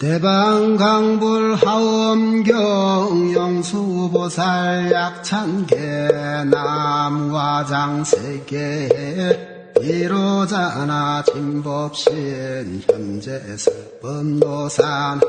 대방강불 하엄경 영수보살 약찬계 남화장 세계 이로자나 진법신 현재 설법노산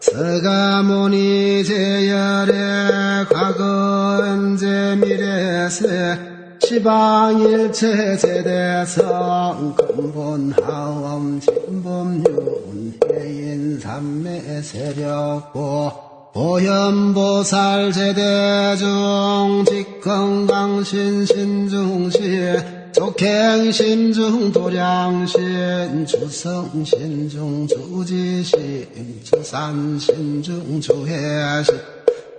서가모니 제열의 과거 현재 미래세 시방일체 제대성 근본하엄 진법륜 해인 삼매 세력보 보현보살 제대중 직건강신 신중시 족행신중 도량신 주성신중 주지신 주산신중 주해신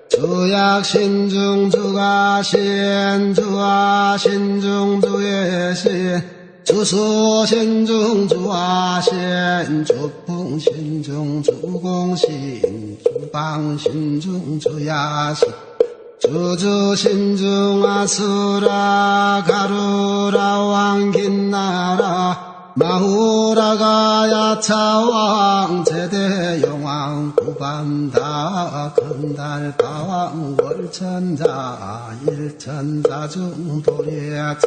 주약신중 주가신 주화신중 주예신 주수신중 주화신 주풍신중 주공신 주방신중 주야신 주주신중 아수라 가루라 왕긴나라. 마후라가 야차왕 제대영왕 구반다 건달가왕 월천자 일천자 중 도리자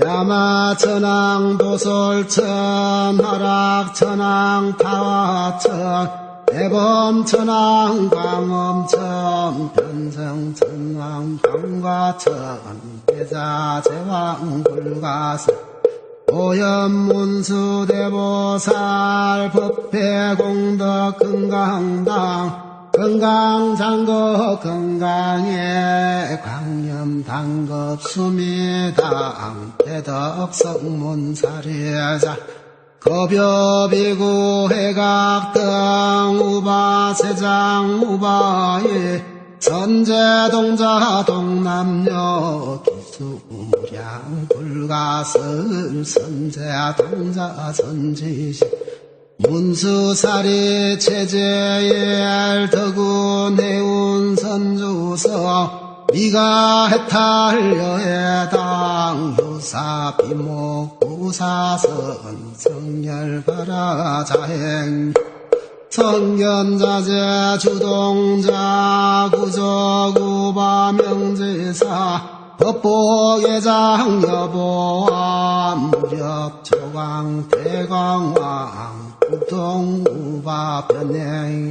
야마천왕 도솔천 하락천왕 타화천 대범천왕 광엄천 변성천왕 광과천 대자제왕 불가선 오염문수 대보살 법회공덕 건강당 건강장거 건강에 광염당급 수미당 대덕성문사례자. 거벼비구 해각등 우바세장 우바예 선제동자 동남녀 기수무량 불가설 선제동자 선지식 문수사리 체제엘 덕운 해운 선주서 미가 해탈 여해당 효사 비목 구사선 성열가라 자행. 성견자재 주동자 구조구바 명제사 법보계장 여보왕 무력 조광 대광왕 구동우바 변행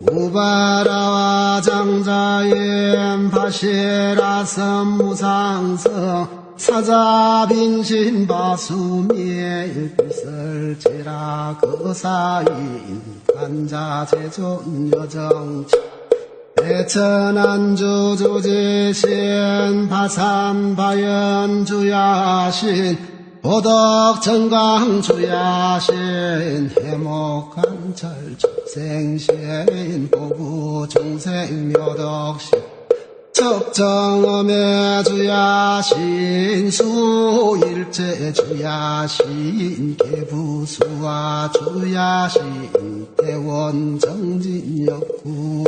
우바라와 장자인 파시라 선무상성 사자빈신 바수미의 일비설제라 거사인 간자 제존 여정치. 대천안주 주지신 바산바연 주야신 보덕 정강 주야신 해목간철 축생신 보구 중생 묘덕신 척정엄의 주야신 수일제 주야신 개부수와 주야신 대원 정진역구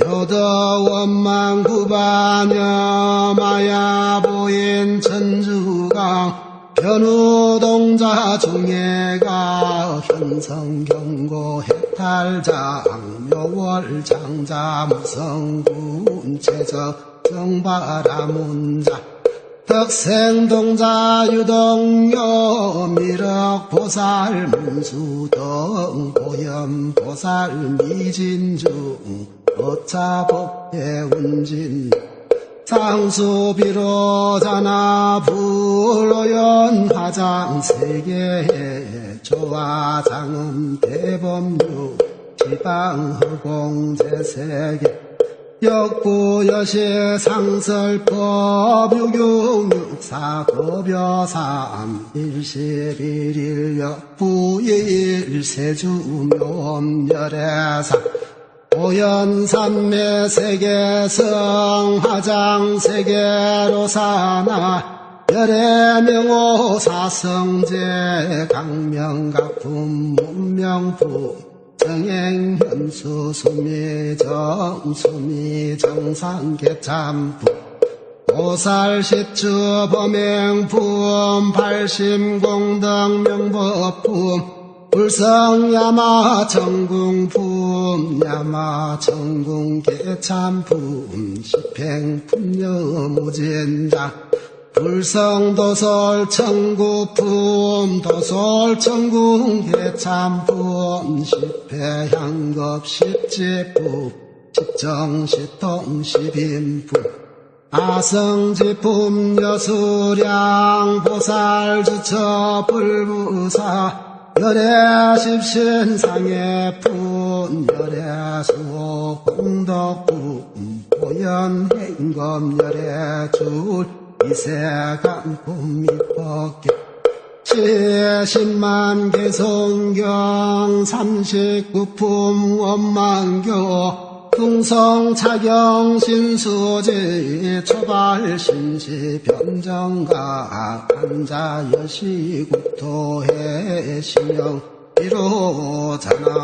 여더원망 구반여 마야 보인 변우동자 중예가 현성 경고 해탈장 묘월 장자 무성군 최적 정바라문자 덕생동자 유동요 미륵보살 문수동 보염보살 미진중 어차법의 운진 상수비로자나 불로연 화장 세계에 조화 장음 대범유 지방 허공 제세계. 역부 여시 상설법 유경육사 고벼삼 일시비릴 역부 일 세주묘엄열애사. 오연산매 세계성 화장 세계로 사나 열애명호 사성제 강명각품 문명품 정행현수 수미정 수미정상 개참품 보살시추 범행품 발심공덕 명법품 불성야마 정궁품 야마 정궁 개참품 시팽품여 무진장 불성도설 청구품 도설 청궁 개참품 십패향급 십지품 십정시통 십인품 아성지품 여수량 보살 주처 불부사 열애 십신상의 푼 열애수 공덕품 보현행검 열애 줄 이세간품 이법계 칠십만 개 성경 삼십구품 원만교 풍성 차경 신수지 초발 신시 변정가 간자 여시 국토해 신영 이로잖아